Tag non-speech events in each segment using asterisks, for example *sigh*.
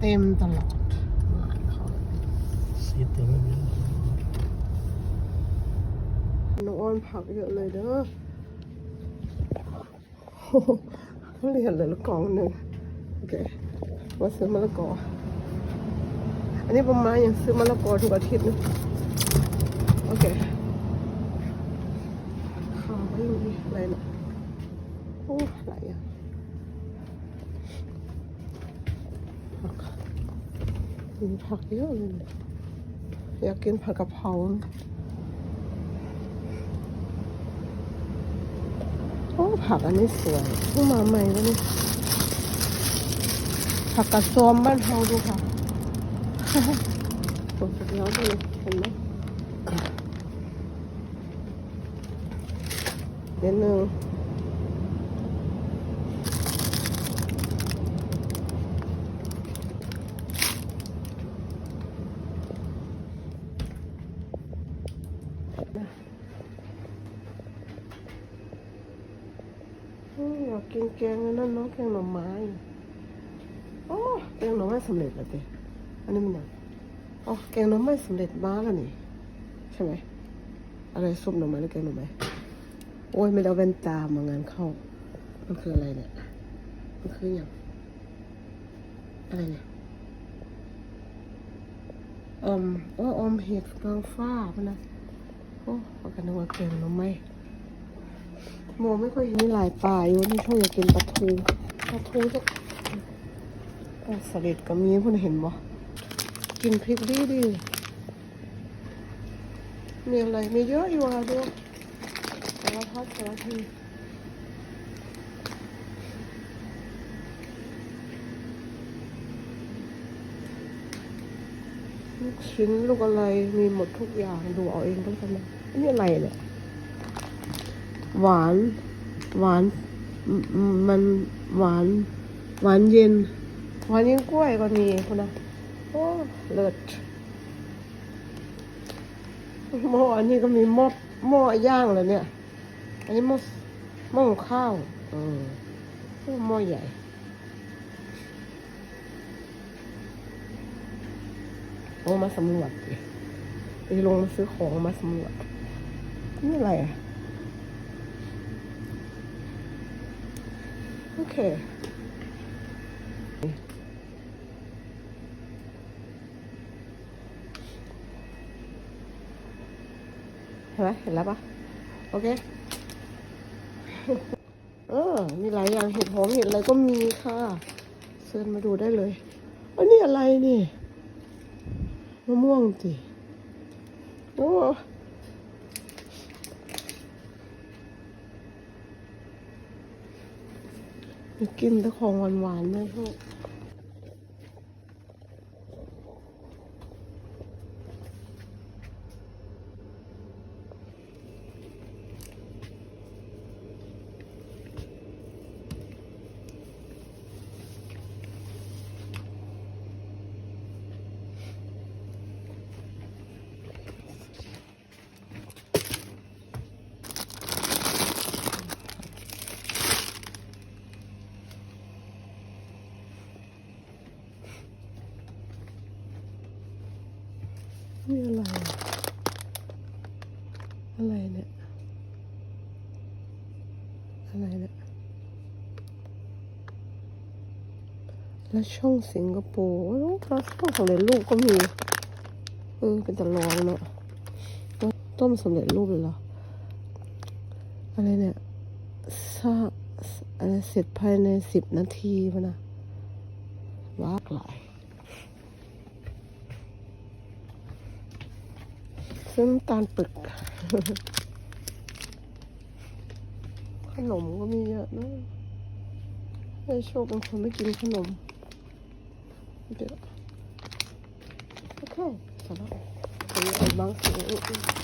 เต็มตลอดร้านเขาสีเต็มเลยน้องอ้อนผักเยอะเลยเด้อโหเรียนเลยละกล่องหนึ่งโอเคมาซื้อมะละกอ อันนี้ประมาณยังซื้อมะละกอทุกอาทิตย์นะโอเคข้าวไม่รู้อะไรเนาะโอ้หลายอย่างผัก มีผักเยอะเลยอยากกินผักกะเพราโอ้ผักอันนี้สวยเพิ่งมาใหม่แล้วนี่ผักกระซอมบ้านเฮาดูค่ะปวดร้อนเลยเห็นไหมเดี๋ยวหนึ่ง อืมอยากกินแกงนั่นเนาะแกงหน่อไม้โอ้แกงหน่อไม้สำเร็จแล้วเต้อันนี้มันยังอ๋อแกงหน่อไม้สำเร็จมาแล้วนี่ใช่ไหมอะไรซุปหน่อไม้หรือแกงหน่อไม้โอ้ยไม่ได้เอาแว่นตามางานเข้า มันคืออะไรเนี่ยมันคืออย่างอะไรเนี่ยอมโอ้อมเห็ดฟางฟ้าพะนะโอ้เอากันว่าแกงหน่อไม้ โมไม่ค่อยมีหลายป่าอยู่นี่ช่วงอยากกินปลาทูปลาทูจะปลาสลิดก็มีเพื่อนเห็นบ่กินพริกดีดีมีอะไรมีเยอะอยู่อะดูสารพัดสารพีลูกชิ้นลูกอะไรมีหมดทุกอย่างดูเอาเองต้องกันนะนนี้อะไรเนี่ย หวาน หวาน มันหวาน หวานเย็น หวานเย็นกล้วยก็มีคุณนะโอ้เลิศหม้ออันนี้ก็มีหม้อหม้อย่างเลยเนี่ย อันนี้หม้อหม้อข้าวเออโอ้หม้อใหญ่โอ้มาสำรวจดิไปลงมาซื้อของมาสำรวจนี่อะไรอะ โอ เค เห็นไหมเห็นแล้วปะโอเค เออ มีหลายอย่างเห็ดหอมเห็ดอะไรก็มีค่ะเชิญมาดูได้เลยอันนี้อะไรนี่มะม่วงจิโอ้อยา กินแต่ของหวานๆเลยพวก นี่อะไร อะไรเนี่ย อะไรเนี่ย แล้วช่องสิงคโปร์แล้วช่องสำเร็จรูปก็มี เออ เป็นตะลองเนาะต้มสำเร็จรูปเลยเหรอ อะไรเนี่ยซาอะไรเสร็จภายในสิบนาทีพะนะว้ากหลาย ซื้อน้ำตาลปึก ขนมก็มีเยอะนะไอ้โชคเป็นคนไม่กินขนมเดี๋ยวโอเคสำหรับอันนี้บางสิ่งอื่น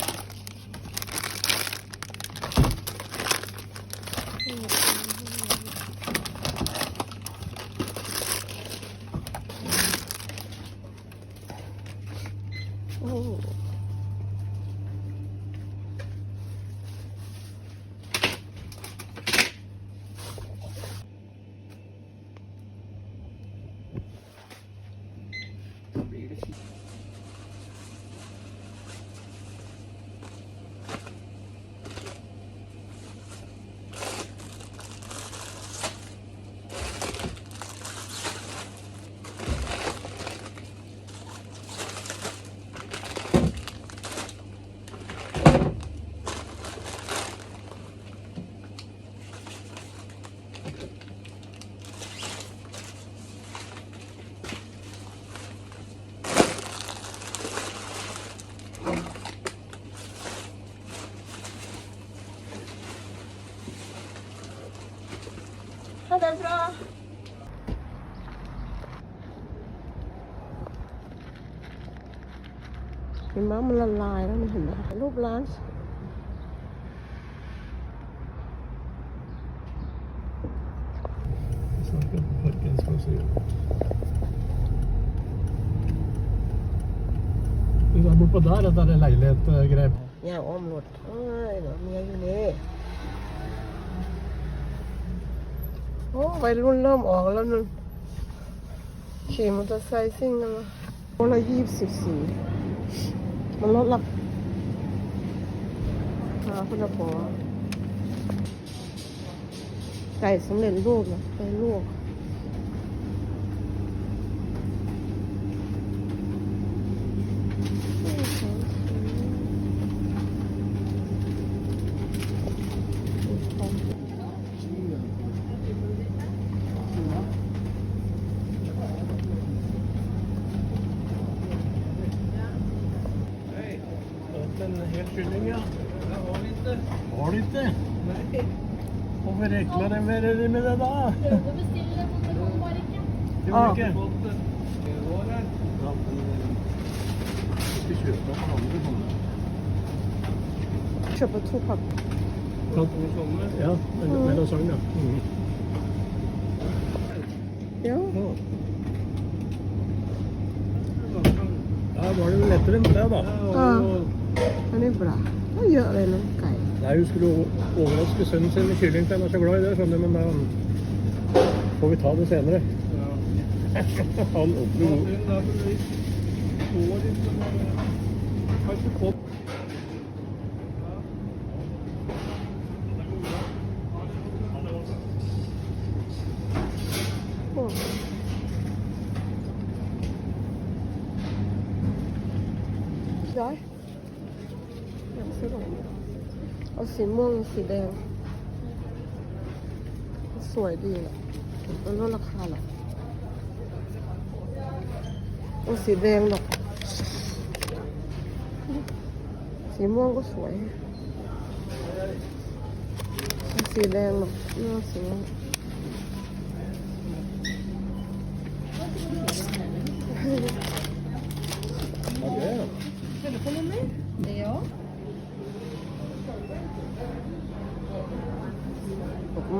Ta derfra. Cái má มันละลายแล้วมันเห็นไหมรูปร้าน Snackar på parken ska vi se. Det där bortpå där, det där är lägenhet-grej. ย่างอ้อมรถเอ้ยเดี๋ยวเมียอยู่นี่ โอ้วัยรุ่นเริ่มออกแล้วนึงขี่มอเตอร์ไซค์ซิ่งกันมาโอ้ละยี่สิบสี่มันลดละหาคุณพ่อไก่สำเร็จรูปนะไปลวก en hel kylling, ja. Det har de ikke. Har de ikke? Nei. Hvorfor rekler de med det, da? Prøvde å bestille det, ah. eh, men det kom bare ikke. Gjorde ah. ikke? Ikke kjøpe på andre sånne. Kjøpe to pakker. To sånne? Ja, mellom mm. sånn, mm. ja. Ja. Da var det jo lettere enn det, da. Ja. Ah. Han er bra. Han gjør det noe greit. Nei, Hun skulle overraske sønnen sin med kylling, for han er så glad i det, skjønner du, men eh, da får vi ta det senere. Ja. *laughs* han opplever dag. สีม่วงสีแดง สวยดีแหละมันลดราคาหรอโอ้สีแดงหรอก สีม่วงก็สวย สีแดงหรอกน่าสีม่วง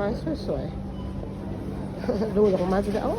ไม้สวยๆ ดูดอกไม้จะได้โอ้